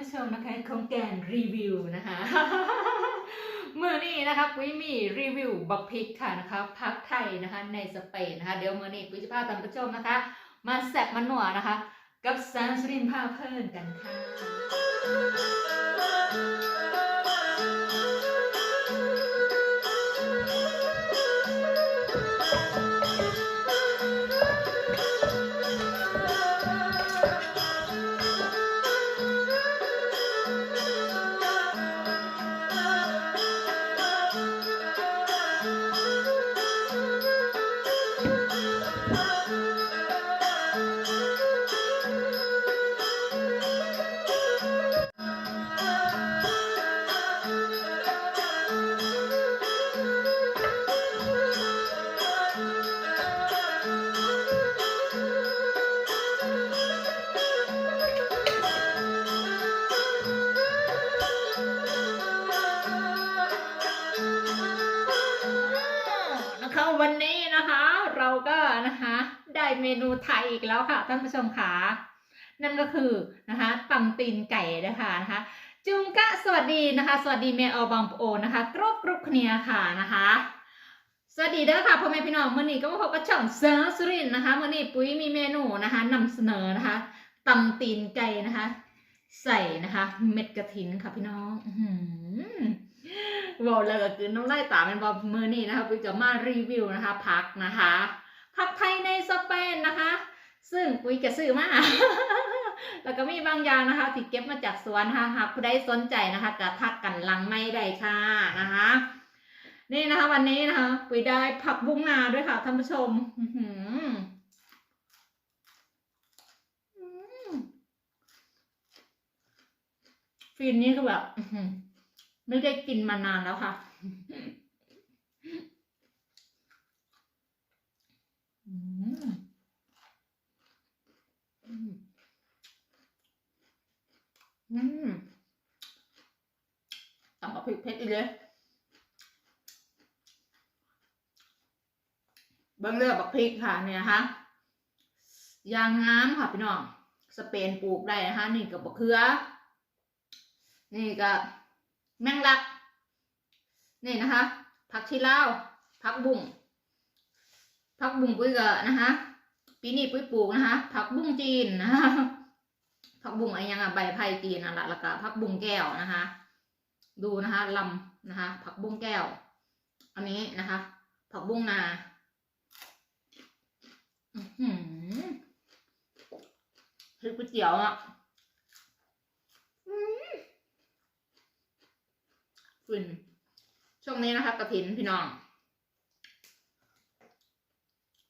ผู้ชมนะคะของแกนรีวิวนะคะเมื่อนี้นะคะปุ้ยมีรีวิวบักพริกค่ะนะคะพักไทยนะคะในสเปนนะคะเดี๋ยวเมื่อนี้ปุ้ยจะพาท่านผู้ชมนะคะ มาแซ่บมันหนัวนะคะ กับซานสรินพาเพิ่นกันค่ะ เมนูไทยอีกแล้วค่ะท่านผู้ชมค่ะนั่นก็คือนะคะตำตีนไก่นะคะนะคะจุงกะสวัสดีนะคะ สวัสดีเมออบางปโอนะคะกรุ๊ปกรุ๊ปเนียค่ะนะคะ สวัสดีเด้อค่ะพ่อแม่พี่น้องมื่อนี้ก็มาพบกับช่องเซอร์สุรินนะคะมื่อนี้ปุ้ยมีเมนูนะคะนำเสนอนะคะตำตีนไก่นะคะ ใส่นะคะ เม็ดกระถินค่ะพี่น้องบอกเลยก็คือน้ำลายตาเป็นบอมือนี้นะคะปุ้ยจะมารีวิวนะคะพักนะคะ พักไทยในสเปนนะคะ ซึ่งปุ้ยจะซื้อมาแล้วก็มีบางอย่างนะคะที่เก็บมาจากสวนนะคะหากผู้ใดสนใจนะคะกระทักกันหลังไม่ได้ค่ะนะคะนี่นะคะ วันนี้นะคะปุ้ยได้ผักบุ้งนาด้วยค่ะท่านผู้ชมฟินนี่คือแบบไม่ได้กินมานานแล้วค่ะ อืมอืม อืมต่ำกับพริกเผ็ดอีกเลยเบิ้งเลือกบักพริกค่ะเนี่ยนะคะยางงามค่ะพี่น้องสเปนปลูกได้นะคะนี่กับบักเขือ นี่ก็แมงลัก นี่นะคะผักชีลาวผักบุ้งผักบุ้งปุ้ยก็นะคะปีนี้ปุ้ยปลูกนะคะผักบุ้งจีนนะคะ ผักบุ้งอะไรยังอะใบไผ่จีนนั่นแหละล้วก็ผักบุ้งแก้วนะคะ ดูนะคะลำนะคะ ผักบุ้งแก้ว อันนี้นะคะ ผักบุ้งนาอื้อหือคือก๋วยเตี๋ยวอะอืมฟินช่วงนี้นะคะกระถินพี่น้อง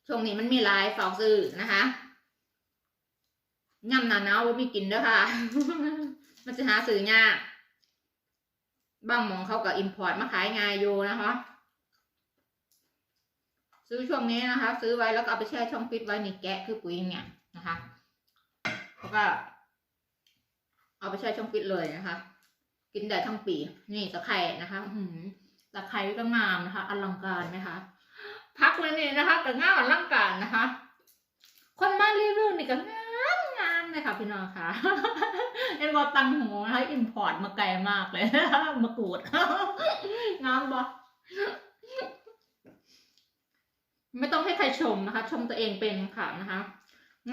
ช่วงนี้มันมีลายฝากซื้อนะคะ ย่ำหนาหนาวว่ามีกินเด้อค่ะ มันจะหาซื้อยากบางมองเขาก็อิมพอร์ตมาขายง่ายอยู่นะคะ ซื้อช่วงนี้นะคะ ซื้อไว้แล้วก็เอาไปแช่ช่องฟิตไว้นี่แกะคือปุ๋ยเนี่ยนะคะแล้วก็ เอาไปแช่ช่องฟิตเลยนะคะ กินได้ทั้งปี นี่ตะไคร่นะคะหือตะไคร่ก็งามนะคะ อลังการไหมคะพักเลยนี่นะคะแต่งามอลังการนะคะ คนมารีวิวนี่ก็งามงา เลยค่ะพี่น้องค่ะเอ็นบอตังหูนะคะอินพอร์ตมาไกลมากเลยมากรูดงามบอไม่ต้องให้ใครชมนะคะ ชมตัวเองเป็นค่ะนะคะ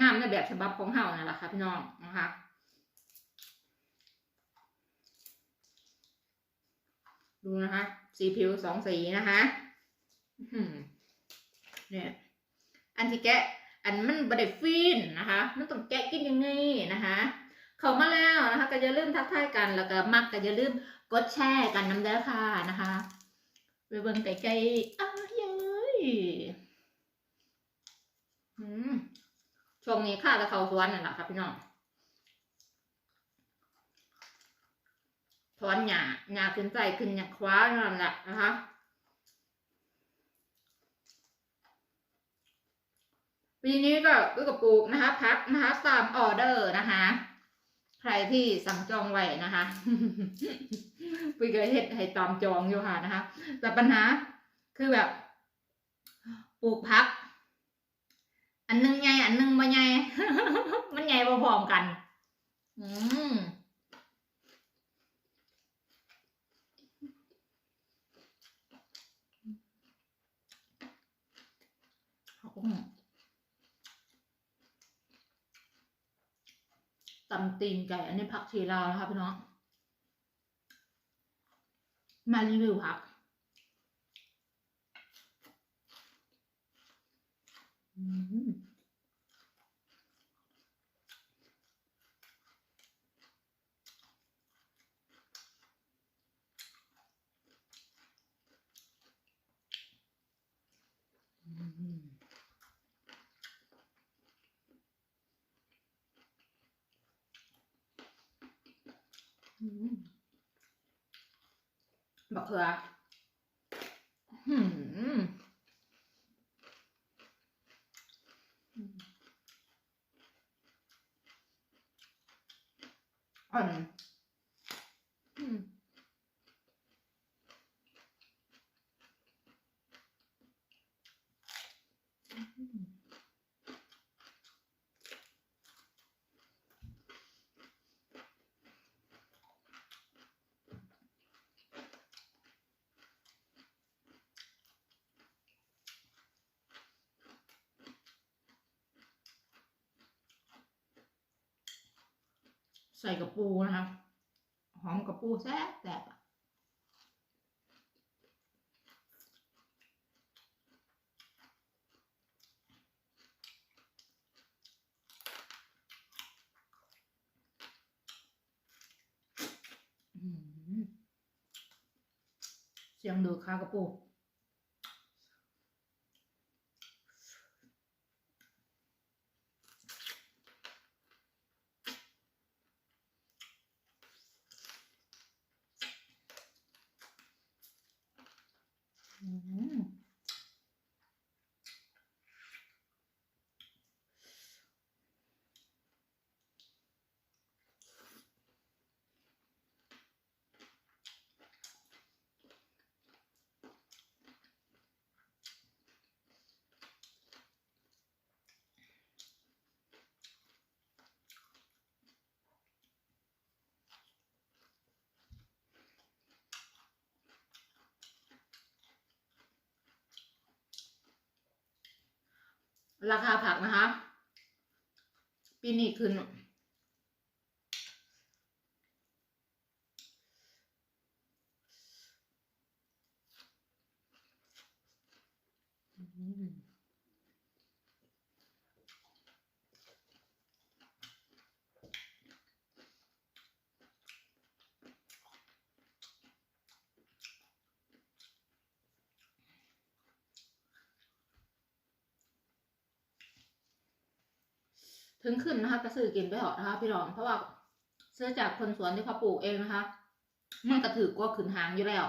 งามในแบบฉบับของเฮานั่นแหละค่ะพี่น้องนะคะดูนะคะสีผิวสองสีนะคะเนี่ยอันที่แกะ อันมันบไดฟินนะคะ มันต้องแกะกินยังไงนะคะเข้ามาแล้วนะคะ ก็อย่าลืมทักทายกันแล้วก็มักก็อย่าลืมกดแชร์กันน้ำเด้อค่ะนะคะไปเบิ่งไกลๆอ้าวเย้ยอืมช่วงนี้ข้าจะเข้าสวนนั่นแหละครับพี่น้องถอนหญ้าหญ้าขึ้นใจขึ้นหญ้าคว้านั่นแหละนะคะ ปีนี้ก็ก็กับปลูกนะคะพักนะคะตามออเดอร์นะคะ ใครที่สั่งจองไว้นะคะปีก็เฮ็ดให้ตามจองอยู่ค่ะนะคะ แต่ปัญหาคือแบบปลูกพัก อันหนึงใหญ่อันหนึงบ่ใหญ่มันใหญ่พร้อมกัน อืม กุ้ง ตำตีนไก่ อันนี้ผักชีลาวนะคะพี่น้อง มารีวิวผักอืมอืมอืม บักเขืออืมอืมอ่อนอืม ใส่กระปูนะคะ หอมกระปูแซ่บแซ่บเสียงดูดคากระปู อืม ราคาผักนะคะ ปีนี้ขึ้น อืม ถึงขึ้นนะคะก็ซื้อกินไปเหอะนะคะ พี่รองเพราะว่าซื้อจากคนสวนที่เขาปลูกเองนะคะ มันก็ถือกว่าขึ้นหางอยู่แล้ว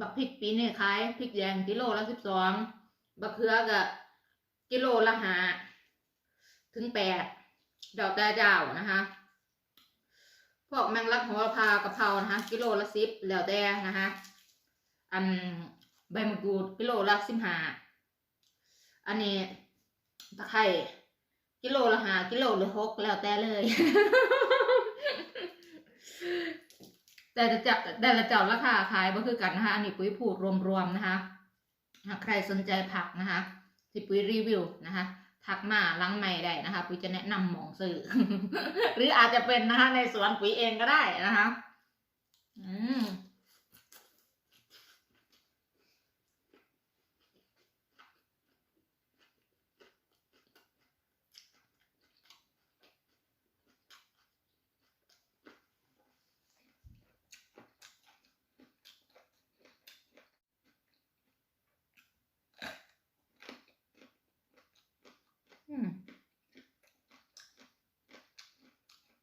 บักพริกปีนี้ขายพริกแดงกิโลละสิบสองบักเขือก็กิโลละหาถึงแปดดอกตาเจ้านะคะพวกแมงลักหัวพากะเพรานะคะ กิโลละสิบแล้วแต่นะคะอัน ใบมะกรูดกิโลละสิบห้าอันนี้ตะไคร่กิโลละห้ากิโลละหกแล้วแต่เลย แต่จะจับแต่ละจ้าราคาขายบ่คือกันนะคะอันนี้ปุ๋ยพูดรวมๆนะคะหากใครสนใจผักนะคะที่ปุ๋ยรีวิวนะคะทักมาลังใหม่ได้นะคะ ปุ๋ยจะแนะนำหมองซื้อหรืออาจจะเป็นนะคะในสวนปุ๋ยเองก็ได้นะคะ อืม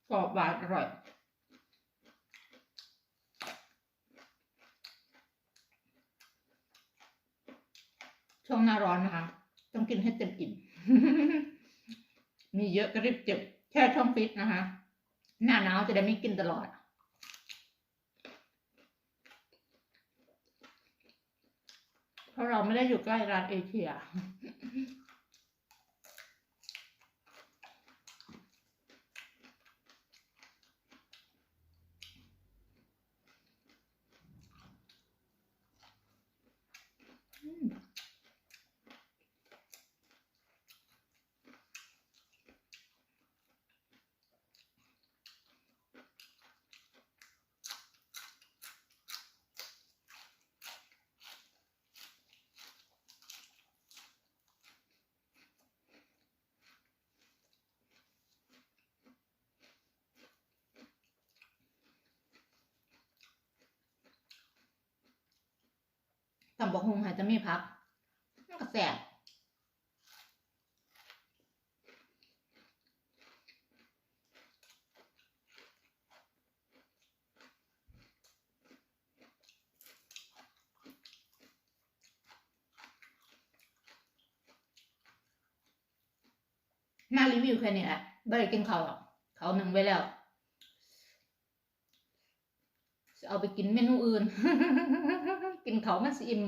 กรอบหวานอร่อย ช่วงหน้าร้อนนะคะ ต้องกินให้เต็มอิ่ม มีเยอะก็รีบเก็บแช่ช่องฟิตนะคะ หน้าหนาวจะได้ไม่กินตลอดเพราะเราไม่ได้อยู่ใกล้ร้านเอเชียำบอกฮุงค่ะจะมีพักมันก็แสบมารีวิวแค่นี้แหละไม่ได้กินเขาวหรอกเขาวหนึ่งไว้แล้วจะเอาไปกินเมนูอื่น กินเขามันสิอิ่ม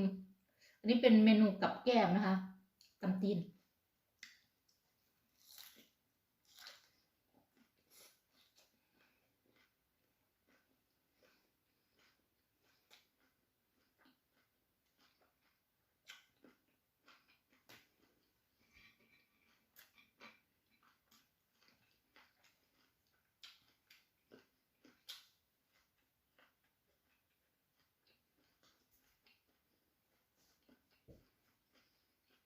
อันนี้เป็นเมนูกับแก้มนะคะตำตีน